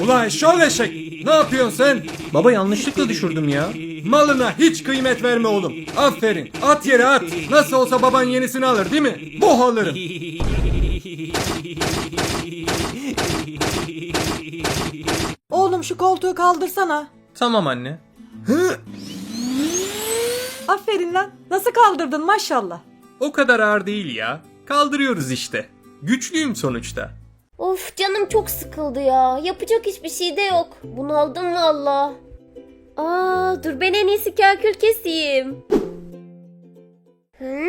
Ulan eşşoğlu eşek. Ne yapıyorsun sen? Baba yanlışlıkla düşürdüm ya. Malına hiç kıymet verme oğlum. Aferin. At yere at. Nasıl olsa baban yenisini alır değil mi? Bu alırım. Oğlum şu koltuğu kaldırsana. Tamam anne. Aferin lan. Nasıl kaldırdın maşallah. O kadar ağır değil ya. Kaldırıyoruz işte. Güçlüyüm sonuçta. Of canım çok sıkıldı ya. Yapacak hiçbir şey de yok. Bunaldım valla. Aa dur ben en iyisi kakül keseyim. Hı?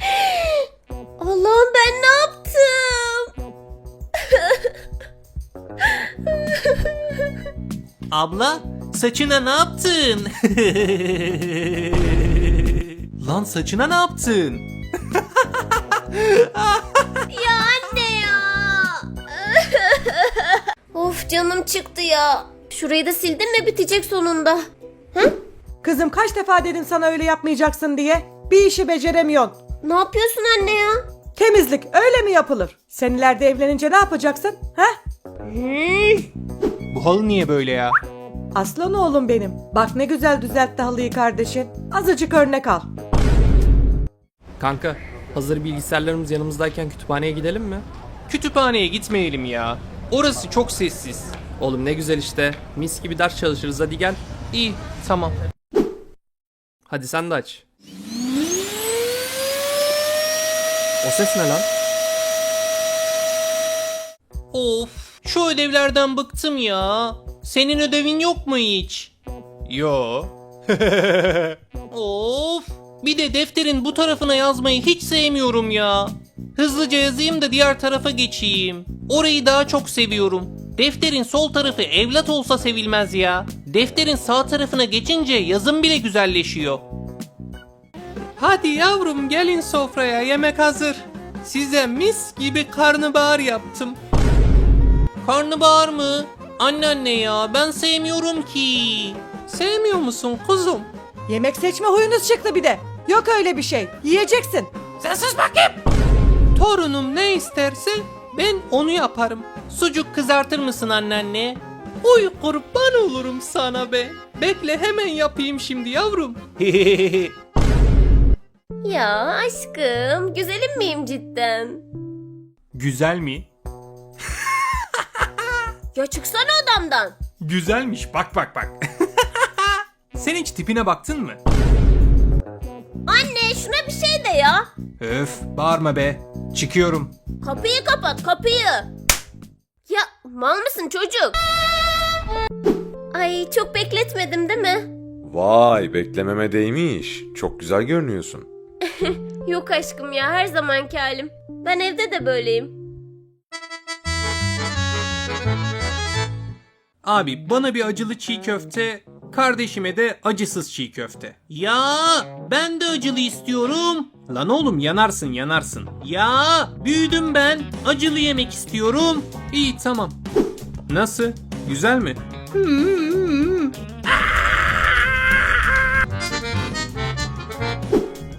Allah'ım ben ne yaptım? Abla saçına ne yaptın? Lan saçına ne yaptın? Canım çıktı ya. Şurayı da sildim mi bitecek sonunda. Kızım kaç defa dedim sana öyle yapmayacaksın diye. Bir işi beceremiyorsun. Ne yapıyorsun anne ya? Temizlik öyle mi yapılır? Sen ileride evlenince ne yapacaksın? He? Hmm. Bu halı niye böyle ya? Aslan oğlum benim. Bak ne güzel düzeltti halıyı kardeşin. Azıcık örnek al. Kanka hazır bilgisayarlarımız yanımızdayken kütüphaneye gidelim mi? Kütüphaneye gitmeyelim ya. Orası çok sessiz. Oğlum ne güzel işte. Mis gibi ders çalışırız hadi gel. İyi tamam. Hadi sen de aç. O ses ne lan? Of şu ödevlerden bıktım ya. Senin ödevin yok mu hiç? Yo. of bir de defterin bu tarafına yazmayı hiç sevmiyorum ya. Hızlıca yazayım da diğer tarafa geçeyim. Orayı daha çok seviyorum. Defterin sol tarafı evlat olsa sevilmez ya. Defterin sağ tarafına geçince yazım bile güzelleşiyor. Hadi yavrum gelin sofraya yemek hazır. Size mis gibi karnabahar yaptım. Karnabahar mı? Anneanne ya ben sevmiyorum ki. Sevmiyor musun kuzum? Yemek seçme huyunuz çıktı bir de. Yok öyle bir şey. Yiyeceksin. Torunum ne isterse ben onu yaparım. Sucuk kızartır mısın anneanne? Uy kurban olurum sana be. Bekle hemen yapayım şimdi yavrum. Ya aşkım güzelim miyim cidden? Güzel mi? Ya çıksana odamdan. Güzelmiş bak bak bak. Sen hiç tipine baktın mı? Anne şuna bir şey de ya. Öf bağırma be. Çıkıyorum. Kapıyı kapat kapıyı. Ya mal mısın çocuk? Ay çok bekletmedim değil mi? Vay beklememe değmiş. Çok güzel görünüyorsun. Yok aşkım ya her zamanki halim. Ben evde de böyleyim. Abi bana bir acılı çiğ köfte, kardeşime de acısız çiğ köfte. Ya ben de acılı istiyorum. Lan oğlum yanarsın yanarsın. Ya büyüdüm ben. Acılı yemek istiyorum. İyi tamam. Nasıl? Güzel mi?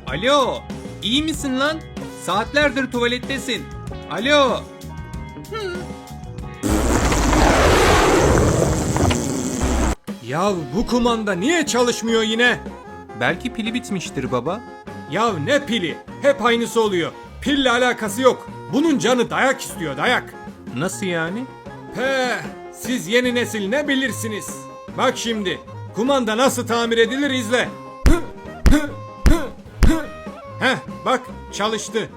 Alo, iyi misin lan? Saatlerdir tuvalettesin. Alo. Ya bu kumanda niye çalışmıyor yine? Belki pili bitmiştir baba. Ya ne pili? Hep aynısı oluyor. Pille alakası yok. Bunun canı dayak istiyor dayak. Nasıl yani? He, siz yeni nesil ne bilirsiniz? Bak şimdi, kumanda nasıl tamir edilir izle. Heh, bak çalıştı.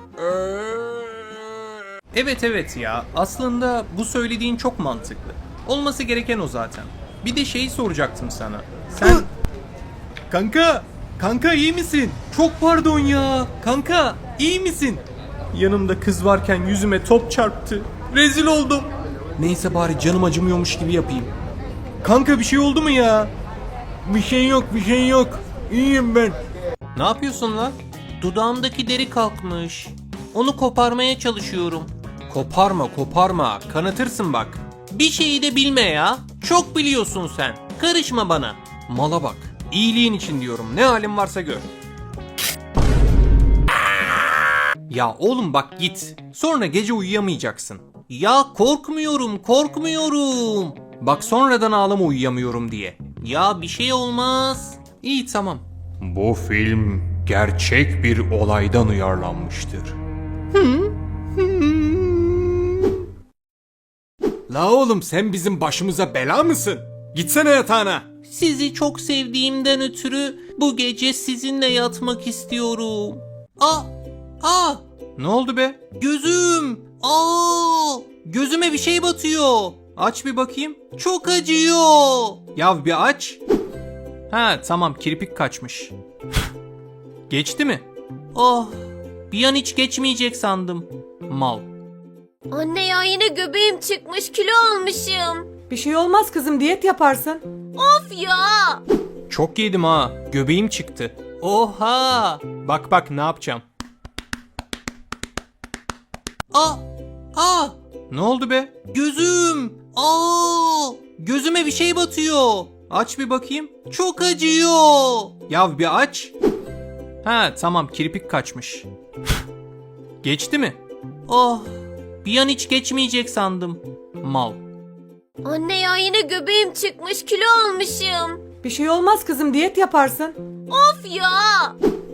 Evet evet ya aslında bu söylediğin çok mantıklı. Olması gereken o zaten. Bir de şeyi soracaktım sana. Sen... kanka! Kanka iyi misin? Çok pardon ya. Kanka iyi misin? Yanımda kız varken yüzüme top çarptı. Rezil oldum. Neyse bari canım acımıyormuş gibi yapayım. Kanka bir şey oldu mu ya? Bir şey yok, bir şey yok. İyiyim ben. Ne yapıyorsun lan? Dudağımdaki deri kalkmış. Onu koparmaya çalışıyorum. Koparma koparma kanatırsın bak. Bir şeyi de bilme ya. Çok biliyorsun sen. Karışma bana. Mala bak. İyiliğin için diyorum. Ne halin varsa gör. Ya oğlum bak git. Sonra gece uyuyamayacaksın. Ya korkmuyorum, korkmuyorum. Bak sonradan ağlama uyuyamıyorum diye. Ya bir şey olmaz. İyi tamam. Bu film gerçek bir olaydan uyarlanmıştır. La oğlum sen bizim başımıza bela mısın? Gitsene yatağına. Sizi çok sevdiğimden ötürü bu gece sizinle yatmak istiyorum. Aa! Aa! Ne oldu be? Gözüm! Aa! Gözüme bir şey batıyor. Aç bir bakayım. Çok acıyor. Yav bir aç. Ha tamam kirpik kaçmış. Geçti mi? Oh! Bir an hiç geçmeyecek sandım. Mal. Anne ya yine göbeğim çıkmış kilo almışım. Bir şey olmaz kızım diyet yaparsın. Of ya. Çok yedim ha. Göbeğim çıktı. Oha! Bak bak ne yapacağım. Aa! Aa! Ne oldu be? Gözüm! Aa! Gözüme bir şey batıyor. Aç bir bakayım. Çok acıyor. Yav bir aç. Ha tamam kirpik kaçmış. Geçti mi? Oh! Bir an hiç geçmeyecek sandım. Mal. Anne ya yine göbeğim çıkmış kilo almışım. Bir şey olmaz kızım diyet yaparsın. Of ya.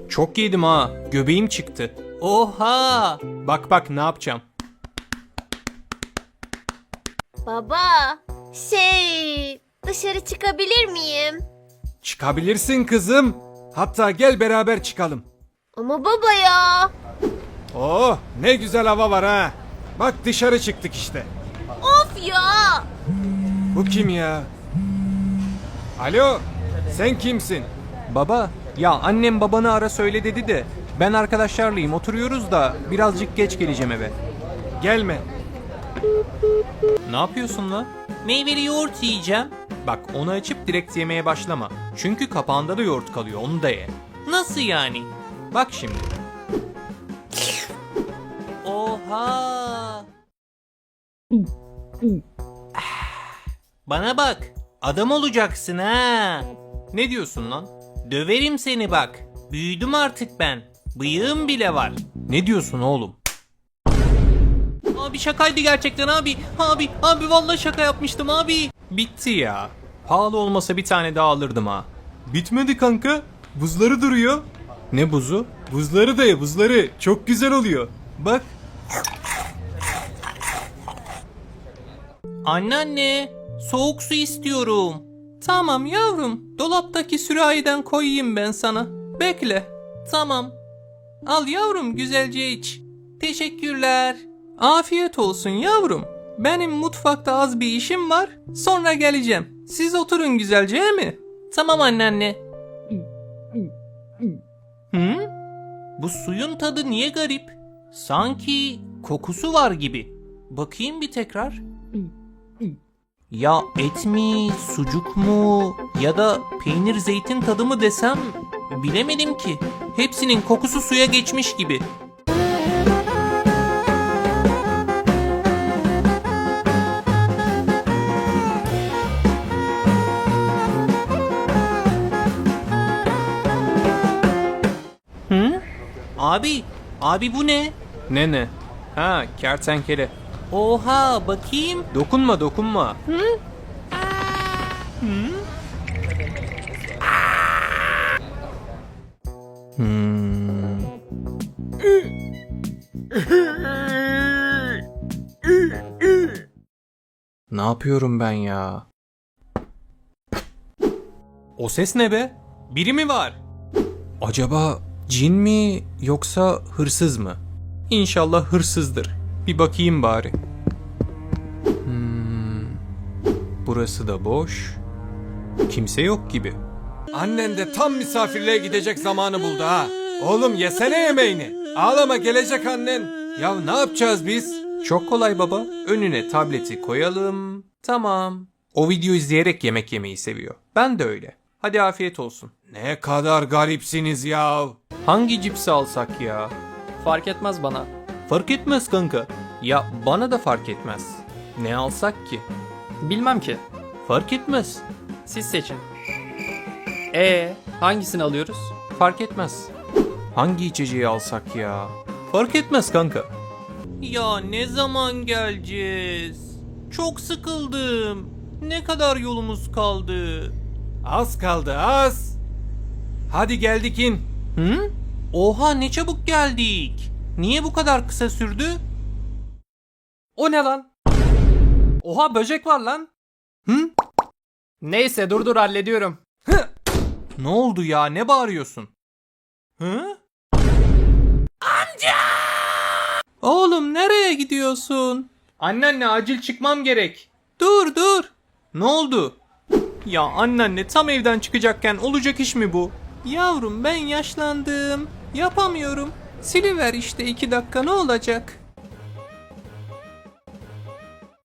Çok yedim ha. Göbeğim çıktı. Oha! Bak bak ne yapacağım. Baba. Şey dışarı çıkabilir miyim? Çıkabilirsin kızım. Hatta gel beraber çıkalım. Ama baba ya. Oh ne güzel hava var ha. Bak dışarı çıktık işte. Of ya. Bu kim ya? Alo sen kimsin? Baba ya annem babanı ara söyle dedi de ben arkadaşlarlayım oturuyoruz da birazcık geç geleceğim eve. Gelme. Ne yapıyorsun lan? Meyveli yoğurt yiyeceğim. Bak onu açıp direkt yemeye başlama. Çünkü kapağında da yoğurt kalıyor onu da ye. Nasıl yani? Bak şimdi. Oha! Bana bak. Adam olacaksın ha. Ne diyorsun lan? Döverim seni bak. Büyüdüm artık ben. Bıyığım bile var. Ne diyorsun oğlum? Abi şakaydı gerçekten abi. Abi, abi vallahi şaka yapmıştım abi. Bitti ya. Pahalı olmasa bir tane daha alırdım ha. Bitmedi kanka. Buzları duruyor. Ne buzu? Buzları da ye buzları. Çok güzel oluyor. Bak. Anneanne, soğuk su istiyorum. Tamam yavrum, dolaptaki sürahiden koyayım ben sana. Bekle. Tamam. Al yavrum güzelce iç. Teşekkürler. Afiyet olsun yavrum. Benim mutfakta az bir işim var. Sonra geleceğim. Siz oturun güzelce mi? Tamam anneanne. Hı? Bu suyun tadı niye garip? Sanki kokusu var gibi. Bakayım bir tekrar. Ya et mi, sucuk mu ya da peynir zeytin tadı mı desem bilemedim ki. Hepsinin kokusu suya geçmiş gibi. Hı? Abi, abi bu ne? Ne ne? Ha kertenkele. Oha bakayım. Dokunma dokunma. Hmm. ne yapıyorum ben ya? O ses ne be? Biri mi var? Acaba cin mi yoksa hırsız mı? İnşallah hırsızdır. Bir bakayım bari. Hmm. Burası da boş. Kimse yok gibi. Annen de tam misafirliğe gidecek zamanı buldu ha. Oğlum yesene yemeğini. Ağlama gelecek annen. Ya ne yapacağız biz? Çok kolay baba. Önüne tableti koyalım. Tamam. O video izleyerek yemek yemeyi seviyor. Ben de öyle. Hadi afiyet olsun. Ne kadar garipsiniz ya. Hangi cipsi alsak ya? Fark etmez bana. Fark etmez kanka. Ya bana da fark etmez. Ne alsak ki? Bilmem ki. Fark etmez. Siz seçin. E hangisini alıyoruz? Fark etmez. Hangi içeceği alsak ya? Fark etmez kanka. Ya ne zaman geleceğiz? Çok sıkıldım. Ne kadar yolumuz kaldı? Az kaldı az. Hadi geldik in. Hı? Oha ne çabuk geldik. Niye bu kadar kısa sürdü? O ne lan? Oha böcek var lan. Hı? Neyse dur dur hallediyorum. Ne oldu ya? Ne bağırıyorsun? Hı? Amca! Oğlum nereye gidiyorsun? Anneanne acil çıkmam gerek. Dur dur. Ne oldu? Ya anneanne tam evden çıkacakken olacak iş mi bu? Yavrum ben yaşlandım. Yapamıyorum. Siliver işte iki dakika ne olacak?